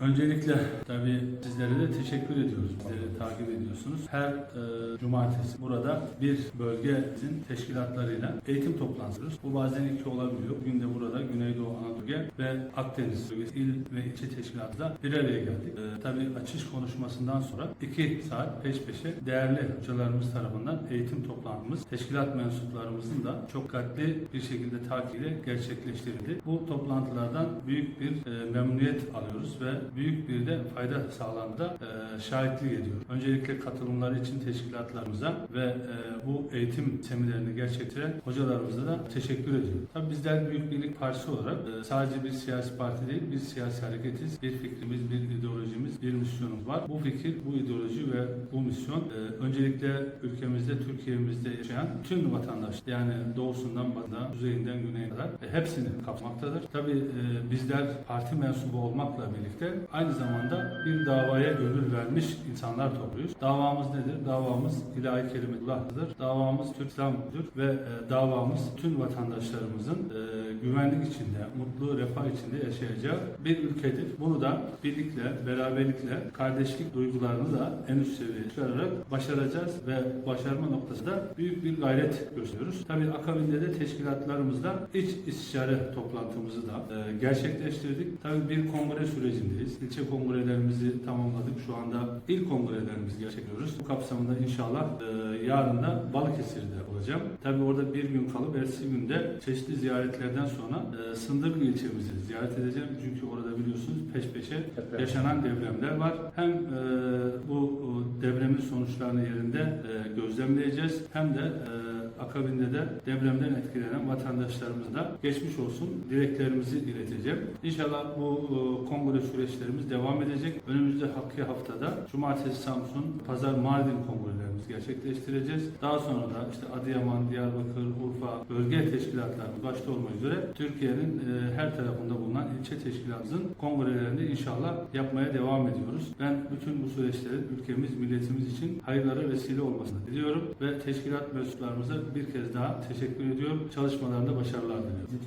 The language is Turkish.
Öncelikle tabii sizlere de teşekkür ediyoruz. Bizleri takip ediyorsunuz. Her e, cumartesi burada bir bölgemizin teşkilatlarıyla eğitim toplantısı. Bu bazen iki olabiliyor. Bugün de burada Güneydoğu Anadolu ve Akdeniz bölgesi il ve ilçe teşkilatıyla bir araya geldik. E, tabii açış konuşmasından sonra iki saat peş peşe değerli hocalarımız tarafından eğitim toplantımız teşkilat mensuplarımızın da çok dikkatli bir şekilde takibiyle gerçekleştirildi. Bu toplantılardan büyük bir e, memnuniyet alıyoruz ve büyük bir de fayda sağlandığında e, şahitlik ediyoruz. Öncelikle katılımları için teşkilatlarımıza ve e, bu eğitim seminerini gerçekleştiren hocalarımıza da teşekkür ediyorum. Tabii bizler Büyük Birlik Partisi olarak e, sadece bir siyasi parti değil, bir siyasi hareketiz. Bir fikrimiz, bir ideolojimiz, bir misyonumuz var. Bu fikir, bu ideoloji ve bu misyon e, öncelikle ülkemizde, Türkiye'mizde yaşayan tüm vatandaş yani doğusundan batıdan, kuzeyinden güneyine kadar e, hepsini kapsamaktadır. Tabii e, bizler parti mensubu olmakla birlikte aynı zamanda bir davaya gönül vermiş insanlar topluyoruz. Davamız nedir? Davamız ilahi kelimetullah'tır. Davamız Türk İslam'dır ve e, davamız tüm vatandaşlarımızın e, güvenlik içinde, mutlu, refah içinde yaşayacağı bir ülkedir. Bunu da birlikle, beraberlikle, kardeşlik duygularını da en üst seviyeye çıkararak başaracağız ve başarma noktasında büyük bir gayret gösteriyoruz. Tabii akabinde de teşkilatlarımızda iç istişare toplantımızı da e, gerçekleştirdik. Tabii bir kongre sürecindeyiz. İlçe kongrelerimizi tamamladık. Şu anda il kongrelerimizi gerçekleştiriyoruz. Bu kapsamında inşallah e, yarın da Balıkesir'de olacağım. Tabii orada bir gün kalıp ertesi günde çeşitli ziyaretlerden sonra e, Sındırgı ilçemizi ziyaret edeceğim. Çünkü orada biliyorsunuz peş peşe yaşanan depremler var. Hem e, bu depremin sonuçlarını yerinde e, gözlemleyeceğiz hem de e, akabinde de depremden etkilenen vatandaşlarımıza da geçmiş olsun dileklerimizi ileteceğim. İnşallah bu e, kongre süreçlerimiz devam edecek. Önümüzde hakkı haftada Cumartesi Samsun, Pazar Mardin kongrelerimizi gerçekleştireceğiz. Daha sonra da işte Adıyaman, Diyarbakır, Urfa bölge teşkilatlarımız başta olmak üzere Türkiye'nin e, her tarafında bulunan ilçe teşkilatımızın kongrelerini inşallah yapmaya devam ediyoruz. Ben bütün bu süreçlerin ülkemiz, milletimiz için hayırlara vesile olmasını diliyorum ve teşkilat mensuplarımıza bir kez daha teşekkür ediyorum. Çalışmalarında başarılar diliyorum.